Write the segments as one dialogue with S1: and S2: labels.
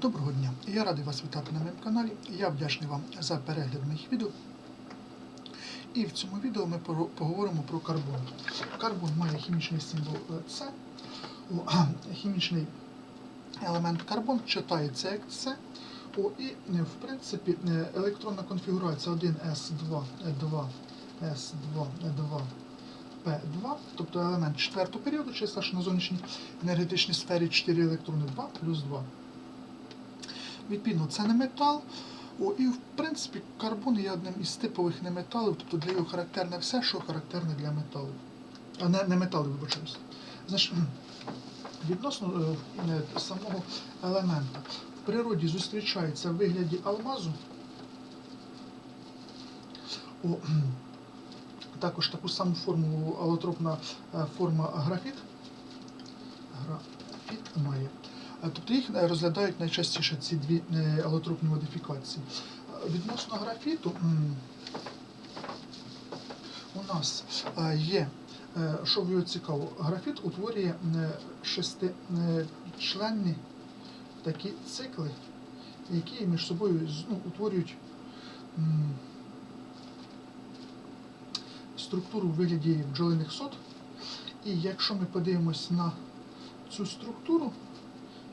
S1: Доброго дня! Я радий вас вітати на моєму каналі. Я вдячний вам за перегляд моїх відео. І в цьому відео ми поговоримо про карбон. Карбон має хімічний символ е, С. Хімічний елемент карбон читається як С. І е, в принципі е, електронна конфігурація 1s2 2 s2 2 P2, тобто елемент четвертого періоду, числа що на зовнішній енергетичній сфері 4 електрони 2 плюс 2. Відповідно, це не метал. О, і в принципі карбон є одним із типових неметалів, тобто для його характерне все, що характерне для металу. А не, не металу, вибачаюся. Значить, відносно е, е, самого елемента. В природі зустрічається в вигляді алмазу. О, також таку саму формулу алотропна е, форма графіт. Графіт має. Тобто їх е, розглядають найчастіше ці дві е, алотропні модифікації. Відносно графіту у нас е, є, що його цікаво, графіт утворює шестичленні такі цикли, які між собою ну, утворюють структуру в вигляді бджолиних сот. І якщо ми подивимось на цю структуру,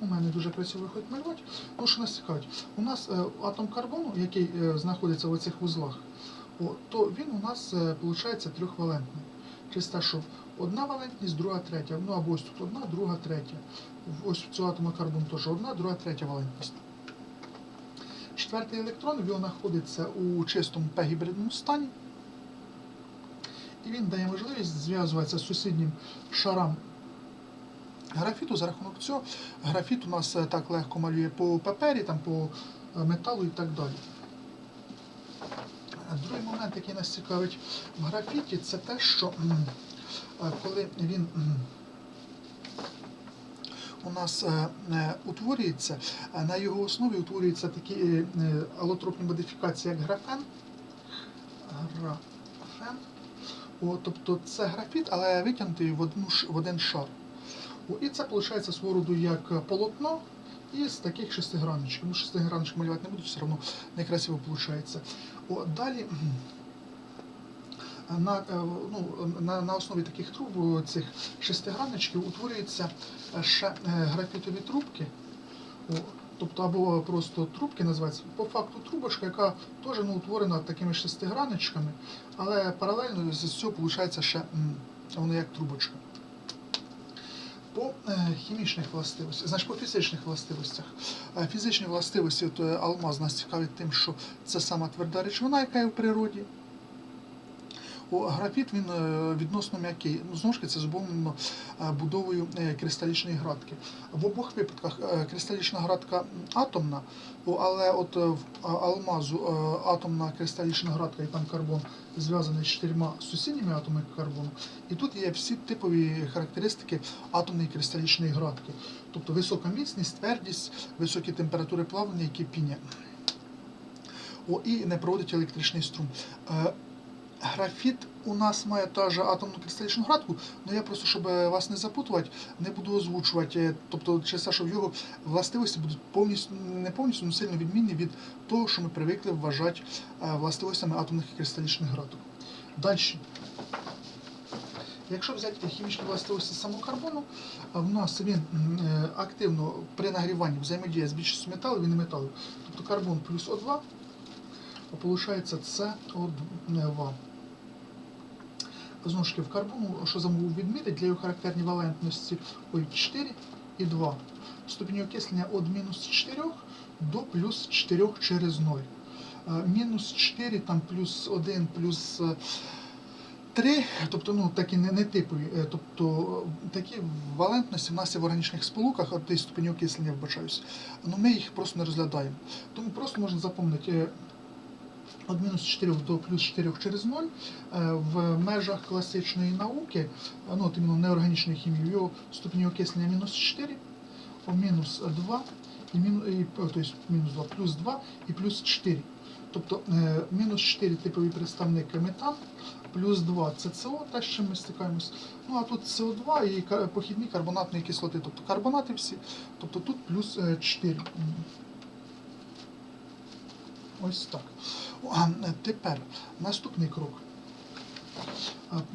S1: у мене дуже красиво виходить малювати, тому що нас цікавить. У нас е, атом карбону, який е, знаходиться в цих вузлах, то він у нас виходить трьохвалентний. Через те, що одна валентність, друга, третя. Ну або ось тут одна, друга, третя. Ось в цього атома карбону теж одна, друга, третя валентність. Четвертий електрон він знаходиться у чистому П-гібридному стані. І він дає можливість зв'язуватися з сусіднім шарам графіту. За рахунок цього графіт у нас е, так легко малює по папері, там, по е, металу і так далі. Е, Другий момент, який нас цікавить в графіті, це те, що коли він у нас утворюється, на його основі утворюються такі алотропні модифікації, як графен. Графен. О, тобто це графіт, але витягнутий в, одну, в один шар. І це виходить свого роду як полотно із таких шестиграночок. Ну, шестиграночок малювати не буду, все одно некрасиво виходить. О, далі на, е, ну, на, на основі таких труб цих шестиграночків утворюються е, ще е, графітові трубки. О, Тобто або просто трубки називаються, по факту трубочка, яка теж ну, утворена такими шестиграночками, але паралельно з цього виходить ще воно як трубочка. По е, хімічних властивостях, значить по фізичних властивостях. Е, Фізичні властивості от, е, алмаз нас цікавить тим, що це сама тверда речовина, яка є в природі. Графіт він е, відносно м'який. Ну, знову ж це зумовлено е, будовою е, кристалічної градки. В обох випадках кристалічна градка атомна, але от в алмазу атомна кристалічна градка і там карбон зв'язаний з чотирма сусідніми атомами карбону. І тут є всі типові характеристики атомної кристалічної градки. Тобто висока міцність, твердість, високі температури плавлення і кипіння. О, і не проводить електричний струм. Графіт у нас має та ж атомну кристалічну градку, але я просто, щоб е, вас не запутувати, не буду озвучувати. Е, Тобто, через те, що його властивості будуть повністю не повністю, але сильно відмінні від того, що ми привикли вважати е, властивостями атомних кристалічних градок. Далі. Якщо взяти хімічні властивості самого карбону, в нас він активно при нагріванні взаємодіє з більшістю металів і не металів. Тобто карбон плюс О2, а виходить СО2. Знову ж таки, в карбону, що забув відмітити, для його характерні валентності ой, 4 і 2. Ступінь окислення від мінус 4 до плюс 4 через 0. Е, Мінус 4, там плюс 1, плюс е, 3, тобто ну, такі не, не типові, е, тобто е, такі валентності в нас є в органічних сполуках, от ступені окислення вбачаюсь. Ну ми їх просто не розглядаємо. Тому просто можна запам'ятати е, від мінус 4 до плюс 4 через 0 е, в межах класичної науки, е, ну от іменно неорганічної хімії, його ступені окислення мінус 4, о, мінус 2, і, мінус, і, тобто мінус 2, плюс 2 і плюс 4. Тобто е, мінус 4 типовий представник метан, плюс 2 це СО, те, з чим ми стикаємось. Ну а тут СО2 і похідні карбонатної кислоти, тобто карбонати всі, тобто тут плюс е, 4. Ось так. О, А е, тепер наступний крок.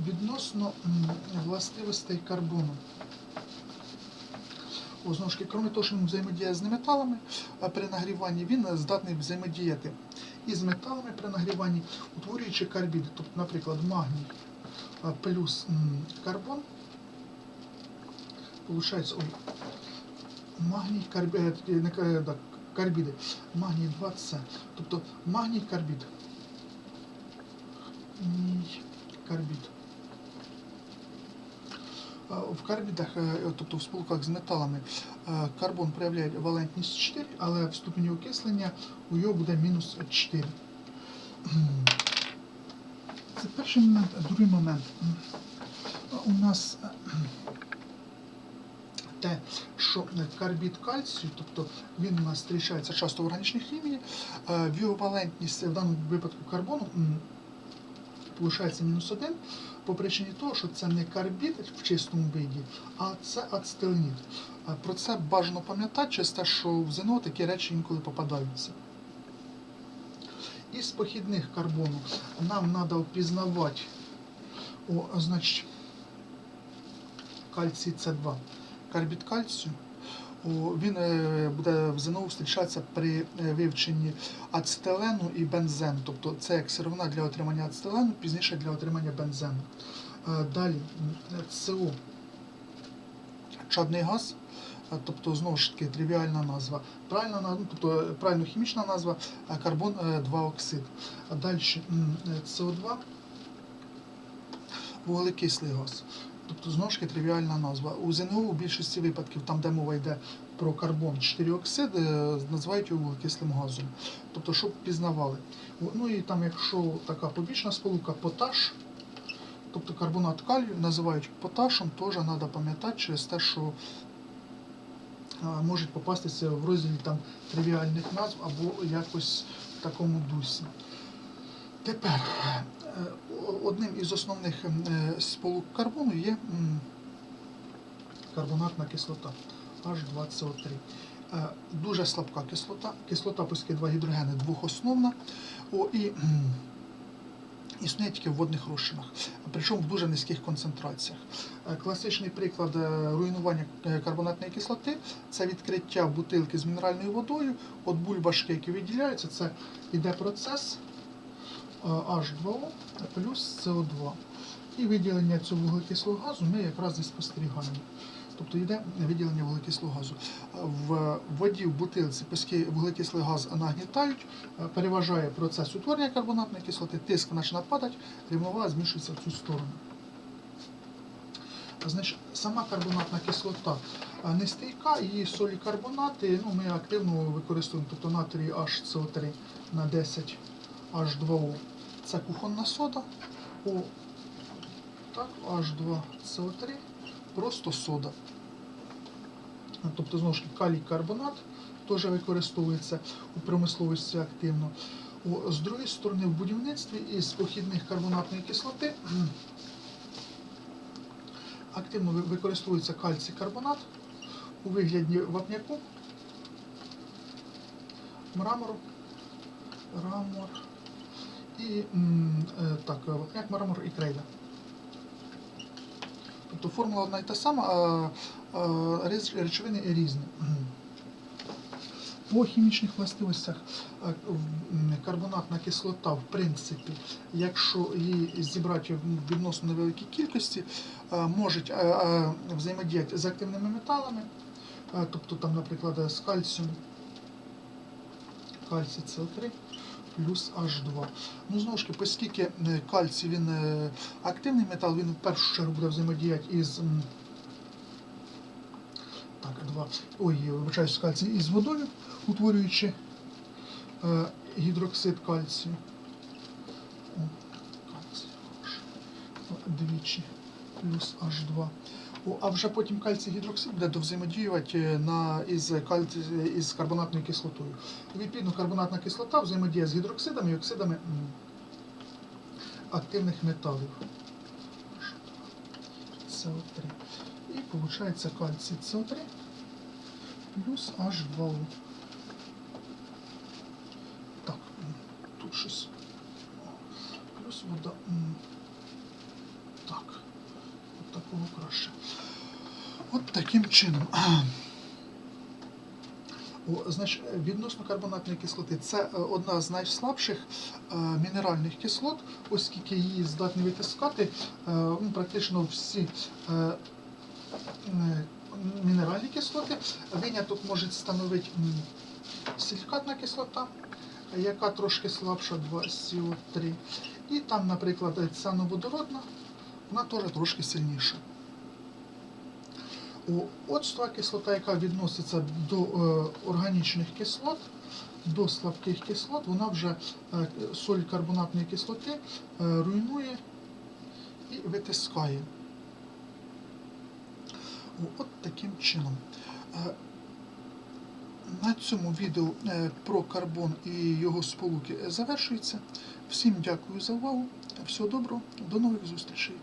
S1: Відносно властивостей карбону. О, знову ж таки, крім того, що він взаємодіє з неметалами при нагріванні, він е, здатний взаємодіяти і з металами при нагріванні, утворюючи карбіди. Тобто, наприклад, магній плюс карбон. Получається, ой, магній карбід, ка- да, карбіди. Магній 2С. Тобто магній карбід. Карбід. В карбідах, е, тобто в сполуках з металами, е, карбон проявляє валентність 4, але в ступені окислення у його буде мінус 4. Це перший момент, другий момент. У нас е, те, що карбід кальцію, тобто він у нас зустрічається часто в органічній хімії, е, в даному випадку карбону м, Получається мінус 1 по причині того, що це не карбід в чистому виді, а це ацетилнід. Про це бажано пам'ятати через те, що в ЗНО такі речі інколи попадаються. Із похідних карбону нам треба впізнавати, о, значить, кальцій С2, карбід кальцію. Він е, буде в ЗНО зустрічатися при е, вивченні ацетилену і бензену. Тобто це як сировина для отримання ацетилену, пізніше для отримання бензену. Е, Далі СО чадний газ, тобто знову ж таки тривіальна назва. Правильна, ну, тобто правильно хімічна назва карбон 2 оксид. А далі е, СО2 вуглекислий газ. Тобто знову ж таки тривіальна назва. У ЗНО у більшості випадків, там де мова йде про карбон 4 оксид, е, називають його вуглекислим газом. Тобто, щоб пізнавали. Ну і там, якщо така побічна сполука, поташ, тобто карбонат калію називають поташем, теж треба пам'ятати через те, що можуть попастися в розділі там тривіальних назв або якось в такому дусі. Тепер е, одним із основних ем, е, сполук карбону є карбонатна кислота H2CO3. Е, Дуже слабка кислота. Кислота пуски 2 гідрогени двохосновна. О, і існує тільки в водних розчинах, причому в дуже низьких концентраціях. Класичний приклад руйнування карбонатної кислоти це відкриття бутилки з мінеральною водою, от бульбашки, які виділяються, це йде процес H2O плюс CO2. І виділення цього вуглекислого газу ми якраз і спостерігаємо. Тобто йде виділення вуглекислого газу. В воді в бутилці піски вуглекислий газ нагнітають, е, переважає процес утворення карбонатної кислоти, тиск починає падати, рівновага змішується в цю сторону. Значить, сама карбонатна кислота е, нестійка, її солі карбонати ну, ми активно використовуємо, тобто натрій HCO3 на 10 H2O. Це кухонна сода. О, так, H2CO3, просто сода. Тобто, знову ж таки, калій карбонат теж використовується у промисловості активно. О, з другої сторони, в будівництві із похідних карбонатної кислоти активно використовується кальцій карбонат у вигляді вапняку, мрамору, рамор і е, так, вапняк, мрамор і крейда. Тобто формула одна і та сама, а, речовини різні. По хімічних властивостях м, карбонатна кислота, в принципі, якщо її зібрати в відносно невеликій кількості, а, взаємодіяти з активними металами, тобто там, наприклад, з кальцієм, кальцій СО3 плюс H2. Ну, знову ж таки, оскільки е, кальцій він е, активний метал, він в першу чергу буде взаємодіяти із. Так, два. Ой, вибачаюсь, кальцій із водою, утворюючи е, гідроксид кальцію. О, кальцій, Двічі плюс H2. А вже потім кальцій гідроксид буде довзаємодіювати е, на, із, кальці, із карбонатною кислотою. Відповідно, карбонатна кислота взаємодіє з гідроксидами і оксидами активних металів. СО3. І виходить кальцій СО3 плюс H2O. Так, тут щось. О, Плюс вода. м, Так. От такого краще. От таким чином. Значить, відносно карбонатної кислоти, це е, одна з найслабших е, мінеральних кислот, оскільки її здатні витискати е, ну, практично всі мінеральні кислоти. Виняток може становити силікатна кислота, яка трошки слабша 2СО3. І там, наприклад, циановодородна, вона теж трошки сильніша. О, Оцтова кислота, яка відноситься до е, органічних кислот, до слабких кислот, вона вже е, соль карбонатної кислоти е, руйнує і витискає. От таким чином. На цьому відео про карбон і його сполуки завершується. Всім дякую за увагу. Всього доброго, до нових зустрічей.